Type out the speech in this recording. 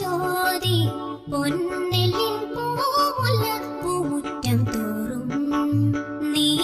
ചോതി. പൊന്നെല്ലിൻ പൂമുല്ല പൂമുറ്റം തോറും. നീ